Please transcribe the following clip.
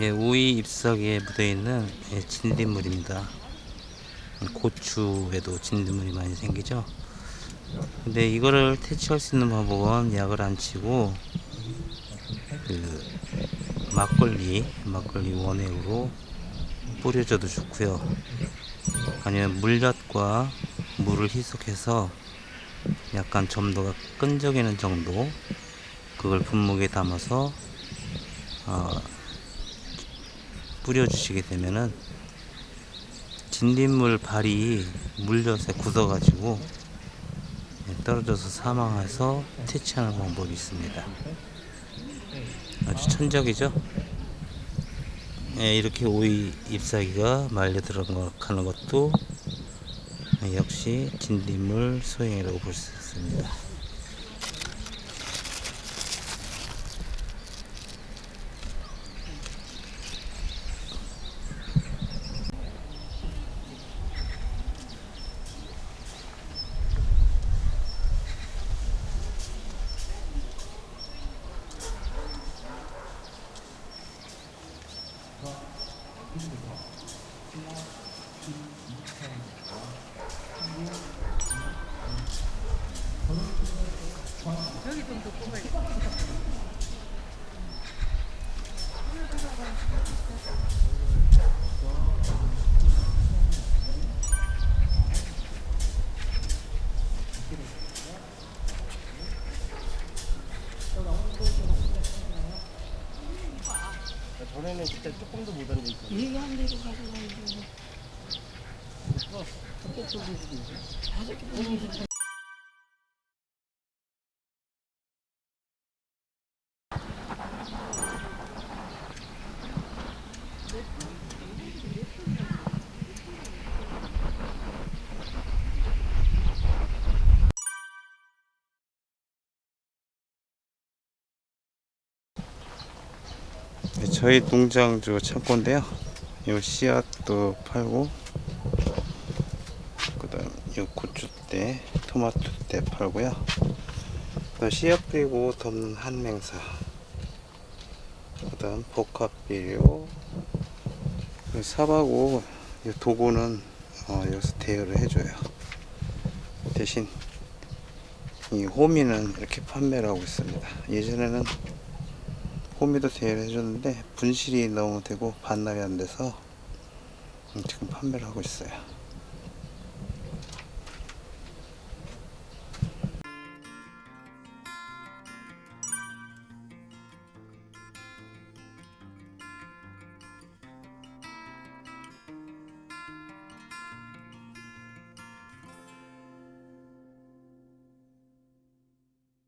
예, 오이 잎사귀에 묻어있는 예, 진딧물입니다. 고추에도 진딧물이 많이 생기죠. 근데 이거를 퇴치할 수 있는 방법은 약을 안 치고 그 막걸리 막걸리 원액으로 뿌려줘도 좋고요. 아니면 물엿과 물을 희석해서 약간 점도가 끈적이는 정도 그걸 분무기에 담아서 어, 뿌려주시게 되면은 진딧물 발이 물엿에 굳어가지고 예, 떨어져서 사망해서 퇴치하는 방법이 있습니다. 아주 천적이죠? 예, 이렇게 오이 잎사귀가 말려 들어가는 것도 역시 진딧물 소행이라고 볼 수 있습니다. 1번, 1번, 1번, 1번, 1번, 1번, 1번, 1번, 전에는 진짜 조금 더 못하는 게 있었는데 얘기한 대로 가져가야지. 네, 저희 농장 저 창고인데요. 요 씨앗도 팔고, 그다음 요 고추대, 토마토대 팔고요. 그다음 씨앗 뿌리고 덮는 한맹사, 그다음 복합 비료, 그 삽하고 요 도구는 어, 여기서 대여를 해줘요. 대신 이 호미는 이렇게 판매를 하고 있습니다. 예전에는 호미도 대여를 해줬는데 분실이 너무 되고 반납이 안 돼서 지금 판매를 하고 있어요.